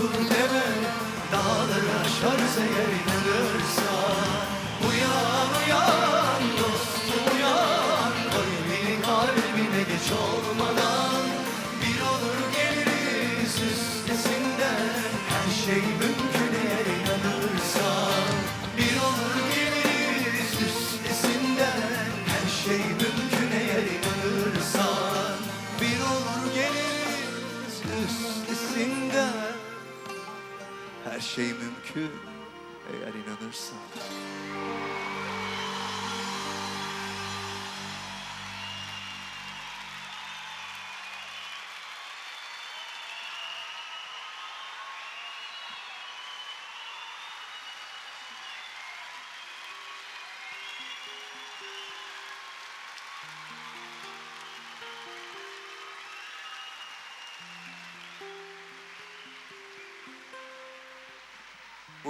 unutur deme Dağları aşarız eğer inanırsan Uyan uyan dostum uyan. Kalbini kalbine geç olmadan. Bir olur geliriz üstesinden. Her şey mümkün Her şey mümkün. Eğer inanırsan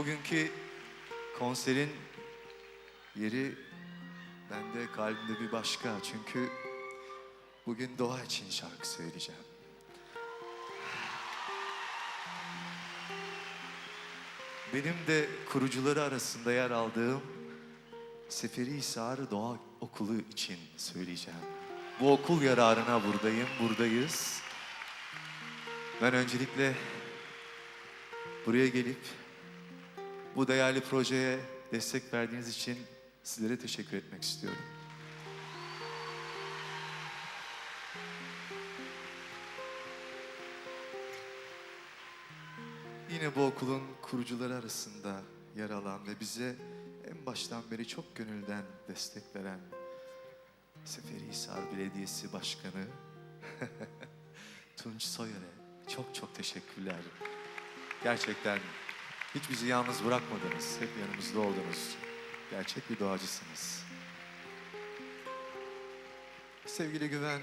Bugünkü konserin yeri bende kalbimde bir başka. Çünkü bugün doğa için şarkı söyleyeceğim. Benim de kurucuları arasında yer aldığım Seferihisar Doğa Okulu için söyleyeceğim. Bu okul yararına buradayım, buradayız. Ben öncelikle buraya gelip bu değerli projeye destek verdiğiniz için sizlere teşekkür etmek istiyorum. Yine bu okulun kurucuları arasında yer alan ve bize en baştan beri çok gönülden destek veren Seferihisar Belediyesi Başkanı Tunç Soyer'e çok çok teşekkürler. Gerçekten hiç bizi yalnız bırakmadınız. Hep yanımızda oldunuz. Gerçek bir doğacısınız. Sevgili Güven,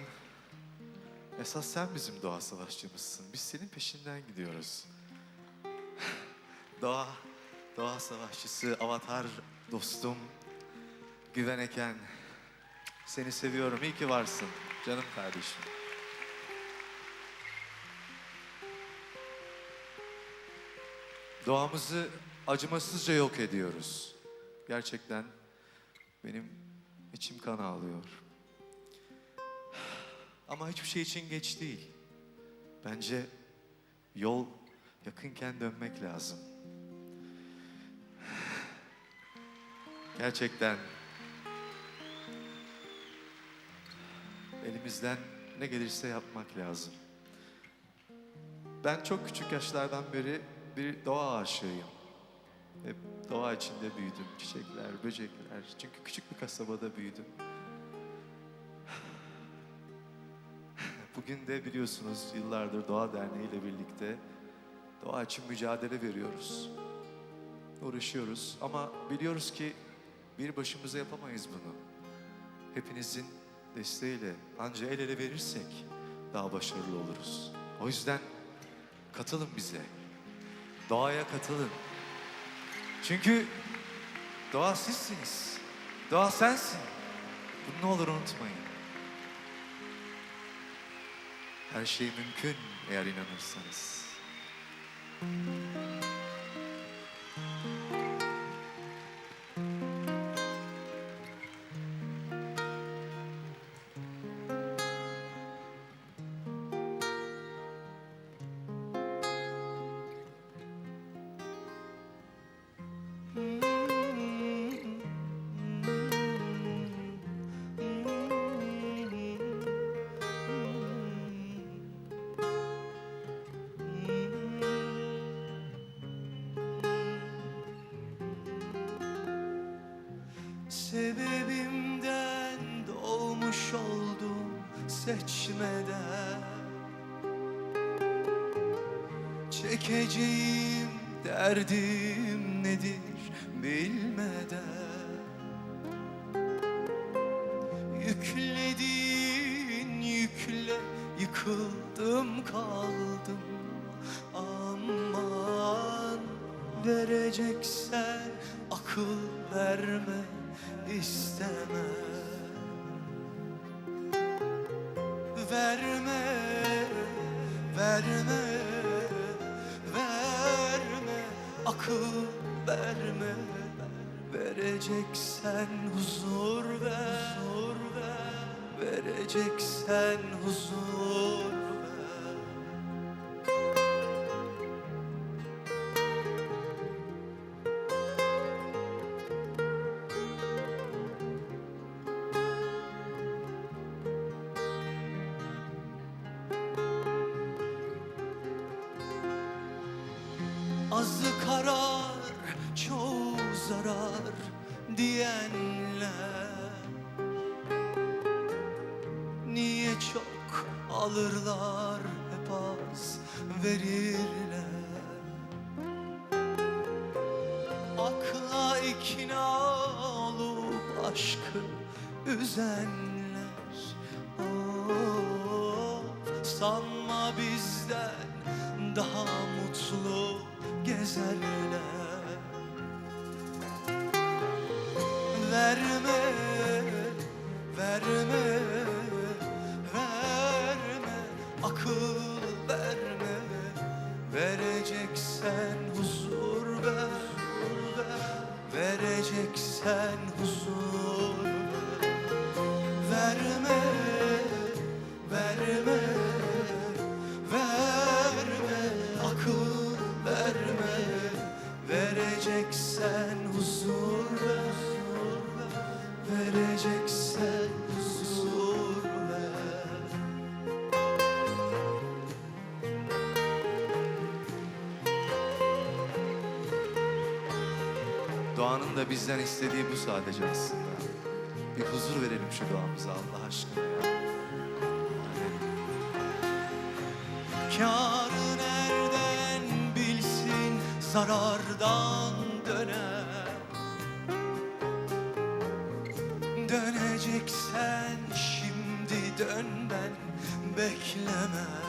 esas sen bizim doğa savaşçımızsın. Biz senin peşinden gidiyoruz. doğa, doğa savaşçısı, avatar dostum, Güven Eken. Seni seviyorum, iyi ki varsın canım kardeşim. Doğamızı acımasızca yok ediyoruz. Gerçekten benim içim kan ağlıyor. Ama hiçbir şey için geç değil. Bence yol yakınken dönmek lazım. Gerçekten elimizden ne gelirse yapmak lazım. Ben çok küçük yaşlardan beri bir doğa aşığıyım. Hep doğa içinde büyüdüm. Çiçekler, böcekler. Çünkü küçük bir kasabada büyüdüm. Bugün de biliyorsunuz yıllardır Doğa Derneği ile birlikte doğa için mücadele veriyoruz. Uğraşıyoruz ama biliyoruz ki bir başımıza yapamayız bunu. Hepinizin desteğiyle anca el ele verirsek daha başarılı oluruz. O yüzden katılın bize. Doğaya katılın. Çünkü doğa sizsiniz. Doğa sensin. Bunu ne olur unutmayın. Her şey mümkün eğer inanırsanız. Sebebimden doğmuş oldum seçmeden. Çekeceğim derdim nedir bilmeden. Yüklediğin yükle yıkıldım kaldım. Aman vereceksen akıl verme isteme Verme, verme, verme akıl verme Vereceksen huzur ver, huzur ver. Vereceksen huzur Azı karar, çoğu zarar diyenler. Niye çok alırlar hep az verirler? Akla ikna olup aşkı üzenler. Of, sanma sudden Doğanın da bizden istediği bu sadece aslında. Bir huzur verelim şu doğamıza Allah aşkına ya. Kârı nereden bilsin zarardan döner Döneceksen şimdi dönden bekleme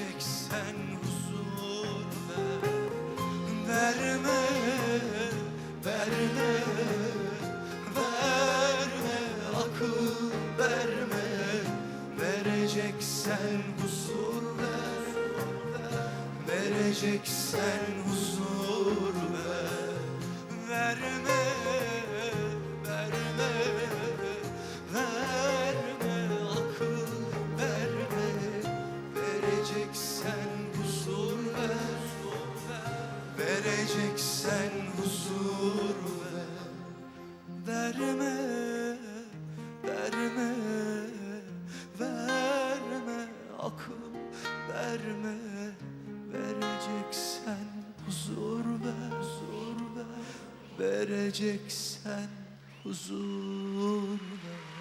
Vereceksen huzur ver Verme, verme, verme Akıl verme. Vereceksen huzur ver Vereceksen huzur ver Verme, Vereceksen huzur ver. Verme, verme, verme Akıl. Verme Vereceksen huzur ver, huzur ver. Vereceksen huzur ver